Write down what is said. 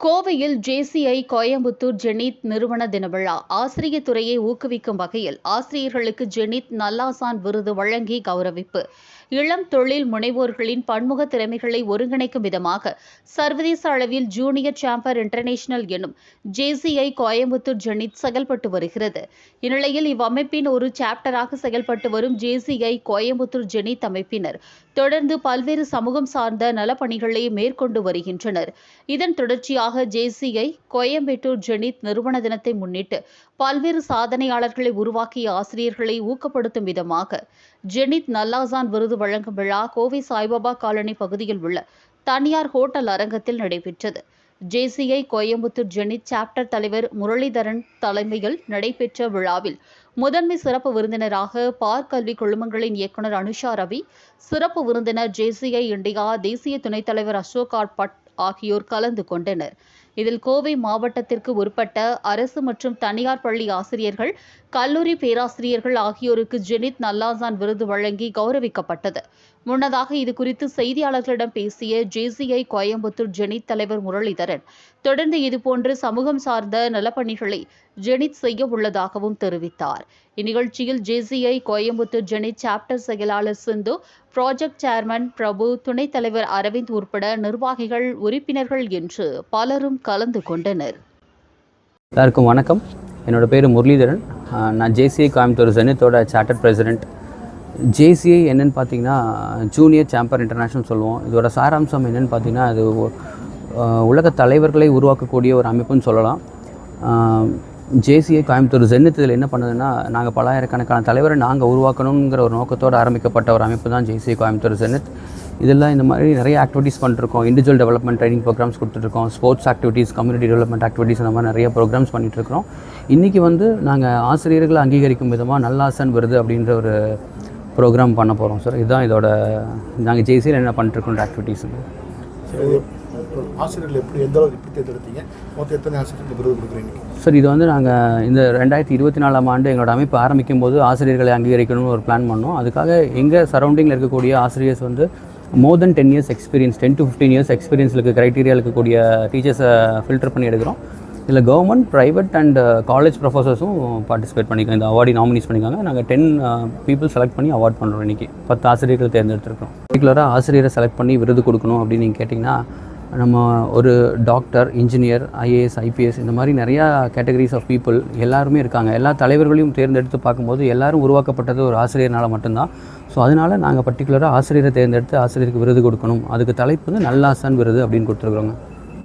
கோவையில் JCI Coimbatore zenith நிறுவன தின விழா ஆசிரியர் துறையை ஊக்குவிக்கும் வகையில் ஆசிரியர்களுக்கு ஜெனித் நல்லாசான் விருது வழங்கி கௌரவிப்பு. இளம் தொழில் முனைவோர்களின் பன்முக திறமைகளை ஒருங்கிணைக்கும் விதமாக சர்வதேச அளவில் ஜூனியர் சாம்பர் இன்டர்நேஷனல் எனும் ஜேசிஐ கோயம்புத்தூர் ஜெனித் செயல்பட்டு வருகிறது. இந்நிலையில் இவ்வமைப்பின் ஒரு சாப்டராக செயல்பட்டு வரும் ஜேசிஐ கோயம்புத்தூர் ஜெனித் அமைப்பினர் தொடர்ந்து பல்வேறு சமூகம் சார்ந்த நலப்பணிகளை மேற்கொண்டு வருகின்றனர். இதன் தொடர்ச்சியாக ஜேசிஐ கோயம்பேட்டூர் ஜெனித் நிறுவன தினத்தை முன்னிட்டு பல்வேறு சாதனையாளர்களை உருவாக்கிய ஆசிரியர்களை ஊக்கப்படுத்தும் விதமாக ஜெனித் நல்லாசான் விருது வழங்கும் விழா கோவை சாய்பாபா காலனி பகுதியில் உள்ள தனியார் ஹோட்டல் அரங்கத்தில் நடைபெற்றது. ஜேசிஐ கோயம்புத்தூர் ஜெனித் சாப்டர் தலைவர் முரளிதரன் தலைமையில் நடைபெற்ற விழாவில் முதன்மை சிறப்பு விருந்தினராக பார்க் கல்வி குழுமங்களின் இயக்குநர் அனுஷா ரவி சிறப்பு விருந்தினர் ஜேசிஐ இண்டியா தேசிய துணைத் தலைவர் அசோக் ஆர் பட் ஆகியோர் கலந்து கொண்டனர். இதில் கோவை மாவட்டத்திற்கு உட்பட்ட அரசு மற்றும் தனியார் பள்ளி ஆசிரியர்கள் கல்லூரி பேராசிரியர்கள் ஆகியோருக்கு ஜெனித் நல்லாசான் விருது வழங்கி கௌரவிக்கப்பட்டது. முன்னதாக இது குறித்து செய்தியாளர்களிடம் பேசிய ஜேசிஐ கோயம்புத்தூர் ஜெனித் தலைவர் முரளிதரன் தொடர்ந்து இதுபோன்று சமூகம் சார்ந்த நலப்பணிகளை ஜெனித் செய்ய உள்ளதாகவும் தெரிவித்தார். இந்நிகழ்ச்சியில் ஜேசிஐ கோயம்புத்தூர் ஜெனித் சாப்டர் செயலாளர் சிந்து ப்ராஜெக்ட் சேர்மன் பிரபு துணைத் தலைவர் அரவிந்த் உட்பட நிர்வாகிகள் உறுப்பினர்கள் என்று பலரும் கலந்து கொண்டனர். எல்லாருக்கும் வணக்கம். என்னோட பேர் முரளிதரன். நான் ஜேசிஐ கோயம்புத்தூர் ஜெனித்தோட சார்ட்டர் பிரசிடென்ட் ஜேசிஐ என்னன்னு பார்த்தீங்கன்னா ஜூனியர் சாம்பர் இன்டர்நேஷ்னல் சொல்லுவோம். இதோட சாராம்சம் என்னன்னு பார்த்தீங்கன்னா அது உலக தலைவர்களை உருவாக்கக்கூடிய ஒரு அமைப்புன்னு சொல்லலாம். ஜேசிஐ கோயம்புத்தூர் ஜென்னித் இதில் என்ன பண்ணுதுன்னா நாங்கள் பலாயிரக்கணக்கான தலைவரை நாங்கள் உருவாக்கணுங்கிற ஒரு நோக்கத்தோடு ஆரம்பிக்கப்பட்ட ஒரு அமைப்பு தான் ஜேசிஐ கோயம்புத்தூர் ஜென்னித் இதெல்லாம் இந்த மாதிரி நிறைய ஆக்டிவிட்டீஸ் பண்ணிருக்கோம் இண்டிவிஜுவல் டெவலப்மெண்ட் ட்ரைனிங் ப்ரோக்ராம்ஸ் கொடுத்துருக்கோம் sports activities community development activities அந்த மாதிரி நிறைய ப்ரோக்ராம்ஸ் பண்ணிகிட்ருக்கோம் இன்றைக்கி வந்து நாங்கள் ஆசிரியர்களை அங்கீகரிக்கும் விதமாக நல்லாசன் விருது அப்படின்ற ஒரு ப்ரோக்ராம் பண்ண போகிறோம் சார் இதுதான் இதோட நாங்கள் ஜேசியில் என்ன பண்ணிட்டுருக்கோம் ஆக்டிவிட்டீஸுங்க ஆசிரியர்கள் எப்படி எந்த அளவுக்கு எப்படி தேர்ந்தெடுத்தீங்க? மொத்தம் எத்தனை ஆசிரியர்கள் விருது கொடுக்குறீங்க சார் இது வந்து நாங்கள் இந்த ரெண்டாயிரத்தி இருபத்தி நாலாம் ஆண்டு எங்களோட அமைப்பு ஆரம்பிக்கும் போது ஆசிரியர்களை அங்கீகரிக்கணும்னு ஒரு பிளான் பண்ணோம். அதுக்காக எங்கள் சரௌண்டிங்கில் இருக்கக்கூடிய ஆசிரியர்ஸ் வந்து more than ten years experience ten to fifteen years experience இருக்க க்ரைட்டீரியா இருக்கக்கூடிய டீச்சர்ஸை ஃபில்டர் பண்ணி எடுக்கிறோம். இதில் கவர்மெண்ட் ப்ரைவேட் அண்ட் காலேஜ் ப்ரொஃபஸர்ஸும் பார்ட்டிசிபேட் பண்ணிக்கலாம் இந்த அவார்டி நாமினிஸ் பண்ணிக்காங்க. நாங்கள் டென் பீப்புள் செலக்ட் பண்ணி அவார்ட் பண்ணுறோம் இன்றைக்கி பத்து ஆசிரியர்கள் தேர்ந்தெடுத்துருக்கோம் பர்டிகுலராக ஆசிரியரை செலக்ட் பண்ணி விருது கொடுக்கணும் அப்படின்னு நீங்கள் கேட்டிங்கன்னா நம்ம ஒரு டாக்டர் இன்ஜினியர் ஐஏஎஸ் ஐபிஎஸ் இந்த மாதிரி நிறையா கேட்டகரிஸ் ஆஃப் பீப்புள் எல்லாருமே இருக்காங்க. எல்லா தலைவர்களையும் தேர்ந்தெடுத்து பார்க்கும்போது எல்லாரும் உருவாக்கப்பட்டது ஒரு ஆசிரியர்னால மட்டும்தான். ஸோ அதனால் நாங்கள் பர்டிகுலராக ஆசிரியரை தேர்ந்தெடுத்து ஆசிரியருக்கு விருது கொடுக்கணும். அதுக்கு தலைப்பு வந்து நல்லாசன் விருது அப்படின்னு கொடுத்துருக்குறோங்க.